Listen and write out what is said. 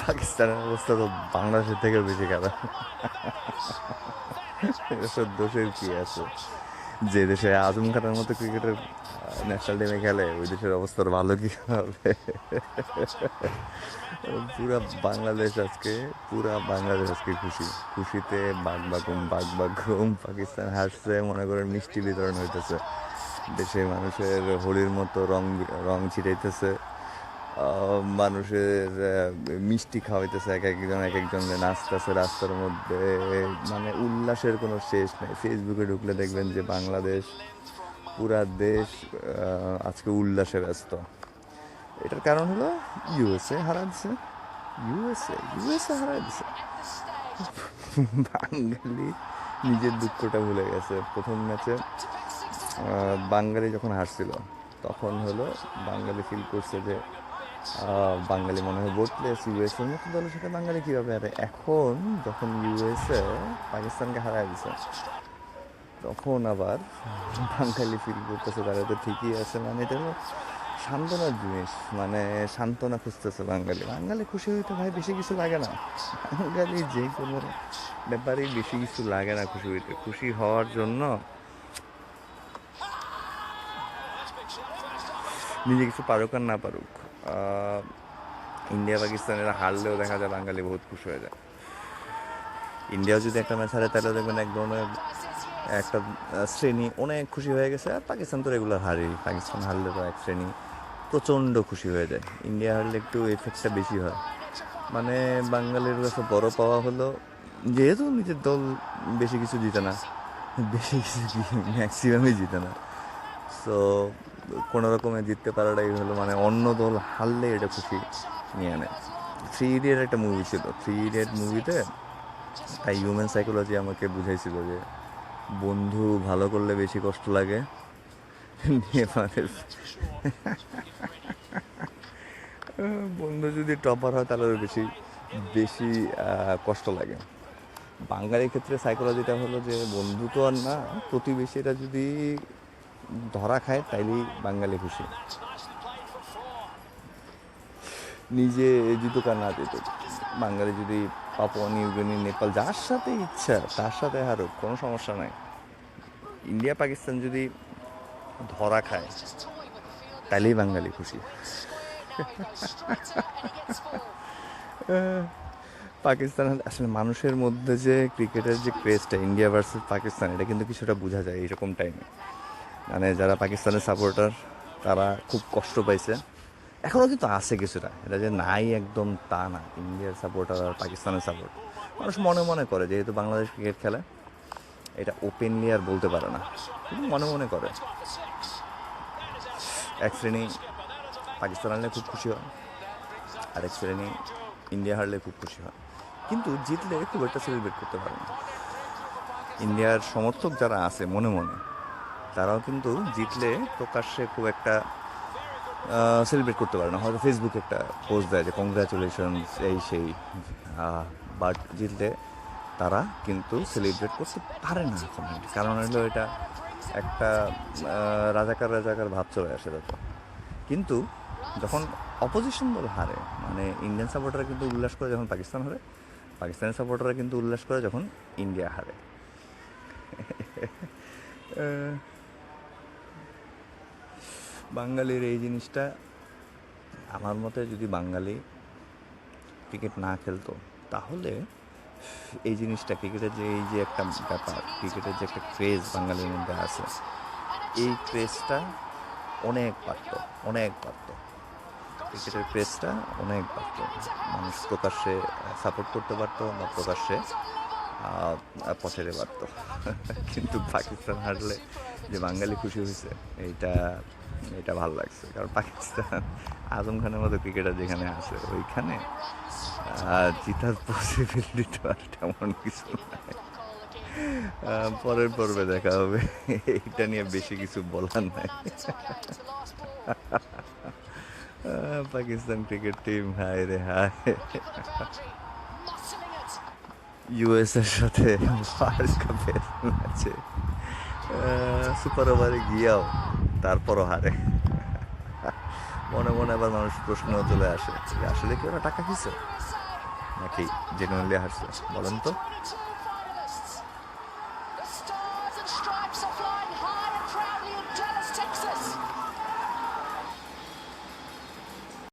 পাকিস্তানের অবস্থা তো বাংলাদেশের থেকে বেশি খারাপ। এসব দোষের কি আছে? যে দেশে আজম খানের মতো ক্রিকেটের ন্যাশনাল টিমে খেলে, ওই দেশের অবস্থার ভালো কি হবে? পুরা বাংলাদেশ আজকে, পুরা বাংলাদেশ আজকে খুশি। খুশিতে বাঘ বাগুম বাঘ বাগুম পাকিস্তান হাসছে, মনে করেন মিষ্টি বিতরণ হইতেছে। দেশে মানুষের হোলির মতো রং রং ছিটাইতেছে। মানুষের মিষ্টি খাওয়াইতেছে এক একজন এক একজন নাচতেছে রাস্তার মধ্যে। মানে উল্লাসের কোনো শেষ নেই। ফেসবুকে ঢুকলে দেখবেন যে বাংলাদেশ পুরা দেশ আজকে উল্লাসে ব্যস্ত। এটার কারণ হলো ইউএসএ হারা দিছে। ইউএসএ ইউএসএ হারা দিছে। বাঙালি নিজের দুঃখটা ভুলে গেছে। প্রথম ম্যাচে বাঙালি যখন হারছিল, তখন হলো বাঙালি ফিল করছে যে বাঙালি মনে হয় ভোটলেস ইউএসএর মতো দলের সাথে বাঙালি কীভাবে হারে? এখন যখন ইউএসএ পাকিস্তানকে হারায় দিছে তখন আবার বাঙালি ফিল করতেছে, তারা তো ঠিকই আছে। মানে এটা হলো সান্ত্বনার জিনিস। মানে সান্ত্বনা খুঁজতেছে বাঙালি। বাঙালি খুশি হইতে ভাই বেশি কিছু লাগে না। বাঙালি যে কোনো ব্যাপারেই বেশি কিছু লাগে না খুশি হইতে। খুশি হওয়ার জন্য নিজে কিছু পারুক আর না পারুক ইন্ডিয়া, পাকিস্তানেরা হারলেও দেখা যায় বাঙালি বহুত খুশি হয়ে যায়। ইন্ডিয়াও যদি একটা ম্যাচ হারে তাহলে দেখবেন এক ধরনের একটা শ্রেণি অনেক খুশি হয়ে গেছে। আর পাকিস্তান তো রেগুলার হারেই। পাকিস্তান হারলে তো এক শ্রেণি প্রচণ্ড খুশি হয়ে যায়। ইন্ডিয়া হারলে একটু এফেক্টটা বেশি হয়। মানে বাঙালির কাছে বড় পাওয়া হলো, যেহেতু নিজের দল বেশি কিছু জিতে না, বেশি কিছু ম্যাক্সিমামই জিতে না। সো কোনো রকমে জিততে পারাটাই হলো মানে অন্য দল হারলে এটা খুশি নিয়ে নেয়। থ্রি ইডিয়েট একটা মুভি ছিল। থ্রি ইডিয়েট মুভিতে তাই হিউম্যান সাইকোলজি আমাকে বুঝাইছিল যে বন্ধু ভালো করলে বেশি কষ্ট লাগে। বন্ধু যদি টপার হয় তাহলে বেশি বেশি কষ্ট লাগে। বাঙালির ক্ষেত্রে সাইকোলজিটা হলো যে বন্ধু তো আর না, প্রতিবেশীরা যদি ধরা খায় তাইলেই বাঙালি খুশি। নিজে জুতো আর না জিতুক বাঙালি যদি পাপুয়া নিউগিনি নেপাল, যার সাথে ইচ্ছা, তার সাথে হারুক, কোনো সমস্যা নাই। ইন্ডিয়া, পাকিস্তান যদি ধরা খায় তাহলেই বাঙালি খুশি। পাকিস্তান আসলে মানুষের মধ্যে যে ক্রিকেটের যে ক্রেজটা ইন্ডিয়া ভার্সেস পাকিস্তান, এটা কিন্তু কিছুটা বোঝা যায় এইরকম টাইমে মানে যারা পাকিস্তানের সাপোর্টার তারা খুব কষ্ট পাইছে। এখনও কিন্তু আছে কিছুটা। এটা যে নাই একদম তা না। ইন্ডিয়ার সাপোর্টার আর পাকিস্তানের সাপোর্ট মানুষ মনে মনে করে, যেহেতু বাংলাদেশ ক্রিকেট খেলে, এটা ওপেনলি আর বলতে পারে না। কিন্তু মনে মনে করে। এক শ্রেণি পাকিস্তান হারলে খুব খুশি হয়। আর এক শ্রেণি ইন্ডিয়া হারলে খুব খুশি হয়। কিন্তু জিতলে খুব একটা সেলিব্রেট করতে পারে না। ইন্ডিয়ার সমর্থক যারা আছে মনে মনে, তারাও কিন্তু জিতলে প্রকাশ্যে খুব একটা সেলিব্রেট করতে পারে না। হয়তো ফেসবুকে একটা পোস্ট দেয় যে কংগ্রাচুলেশন এই সেই। বাট জিতলে তারা কিন্তু সেলিব্রেট করতে পারে না কারণ হলো এটা একটা রাজাকার রাজাকার ভাব চলে আসে তত কিন্তু যখন অপোজিশন দল হারে মানে ইন্ডিয়ান সাপোর্টাররা কিন্তু উল্লাস করে যখন পাকিস্তান হারে পাকিস্তানের সাপোর্টাররা কিন্তু উল্লাস করে যখন ইন্ডিয়া হারে। বাঙালির এই জিনিসটা আমার মতে যদি বাঙালি ক্রিকেট না খেলতো, তাহলে এই জিনিসটা ক্রিকেটের যে, এই যে একটা ব্যাপার, ক্রিকেটের যে একটা ক্রেজ বাঙালির মধ্যে আছে, এই ক্রেজটা অনেক বাড়ত অনেক বাড়ত ক্রিকেটের ক্রেজটা অনেক বাড়ত মানুষ প্রকাশ্যে সাপোর্ট করতে পারতো বা প্রকাশ্যে পছরে পারত কিন্তু পাকিস্তান হারলে যে বাঙালি খুশি হয়েছে, এইটা, এটা ভালো লাগছে। কারণ পাকিস্তান, আজম খানের মতো ক্রিকেটার যেখানে আছে, ওইখানে জিতার পসিবিলিটি আর তেমন কিছু নাই। পরের পর্বে দেখা হবে। এইটা নিয়ে বেশি কিছু বলার নাই। পাকিস্তান ক্রিকেট টিম হায় রে, হায়। ইউএস এর সাথে ওয়ার্ল্ড কাপের সুপার ওভারে গিয়েও তারপরও হারে। মনে মনে আবার মানুষ প্রশ্ন চলে আসে আসলে কি ওরা টাকা খেয়েছে নাকি জেনুইনলি হারছে? বলেন তো।